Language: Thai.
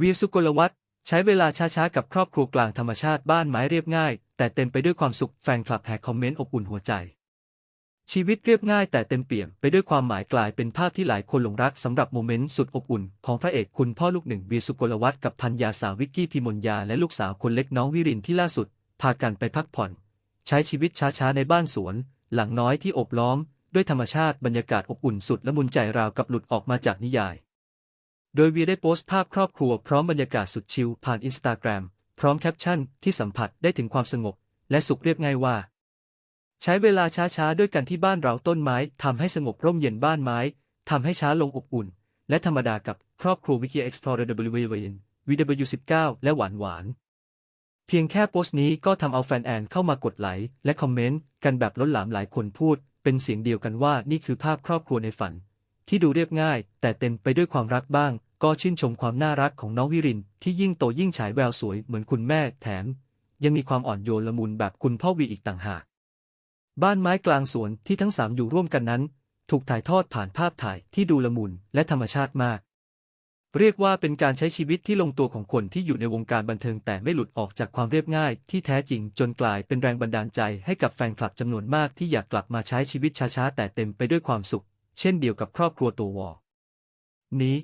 วีสุกลวัฒน์ใช้เวลาช้าๆ กับครอบครัวกลางธรรมชาติบ้านไม้เรียบง่าย แต่เต็มไปด้วยความสุขแฟนคลับแห่คอมเมนต์อบอุ่นหัวใจ ชีวิตเรียบง่ายแต่เต็มเปี่ยมไปด้วยความหมายกลายเป็นภาพที่หลายคนหลงรักสำหรับโมเมนต์สุดอบอุ่น ของพระเอกคุณพ่อลูกหนึ่งวีสุกลวัฒน์กับพันยาสาววิกกี้พิมลยาและลูกสาวคนเล็กน้องวิรินที่ล่าสุด พากันไปพักผ่อน ใช้ชีวิตช้าๆในบ้านสวน หลังน้อยที่อบล้อม ด้วยธรรมชาติบรรยากาศอบอุ่นสุดและมุนใจราวกับหลุดออกมาจากนิยาย โดยวีได้โพสต์ภาพครอบครัวพร้อมบรรยากาศสุดชิลผ่านอินสตาแกรมพร้อมแคปชั่นที่สัมผัสได้ถึงความสงบ และสุขเรียบง่ายว่า ใช้เวลาช้าๆ ด้วยกันที่บ้านเราต้นไม้ทำให้สงบร่มเย็นบ้านไม้ทำให้ช้าลงอบอุ่น และธรรมดากับครอบครัววิกิเอ็กซ์พลอร์ WWN VW19 และหวานหวานๆเพียงแค่โพสต์นี้ก็ทำเอาแฟนแอนเข้ามากดไลค์และคอมเมนต์กันแบบล้นหลามหลายคนพูด เป็นเสียงเดียวกันว่านี่คือภาพครอบครัวในฝัน ที่ดูเรียบง่าย แต่เต็มไปด้วยความรักบ้าง ก็ชื่นชมความน่ารักของน้องวิรินที่ยิ่งโตยิ่งฉายแววสวยเหมือนคุณแม่แถม ยังมีความอ่อนโยนละมุนแบบคุณพ่อวีอีกต่างหาก บ้านไม้กลางสวนที่ทั้งสามอยู่ร่วมกันนั้น ถูกถ่ายทอดผ่านภาพถ่ายที่ดูละมุนและธรรมชาติมาก เรียกว่าเป็นการใช้ชีวิตที่ลงตัวของคนที่อยู่ในวงการบันเทิงแต่ไม่หลุดออกจากความเรียบง่าย ที่แท้จริงจนกลายเป็นแรงบันดาลใจให้กับแฟนคลับจำนวนมากที่อยากกลับมาใช้ชีวิตช้าๆแต่เต็มไปด้วยความสุข เช่นเดียวกับครอบครัวตัววอนี้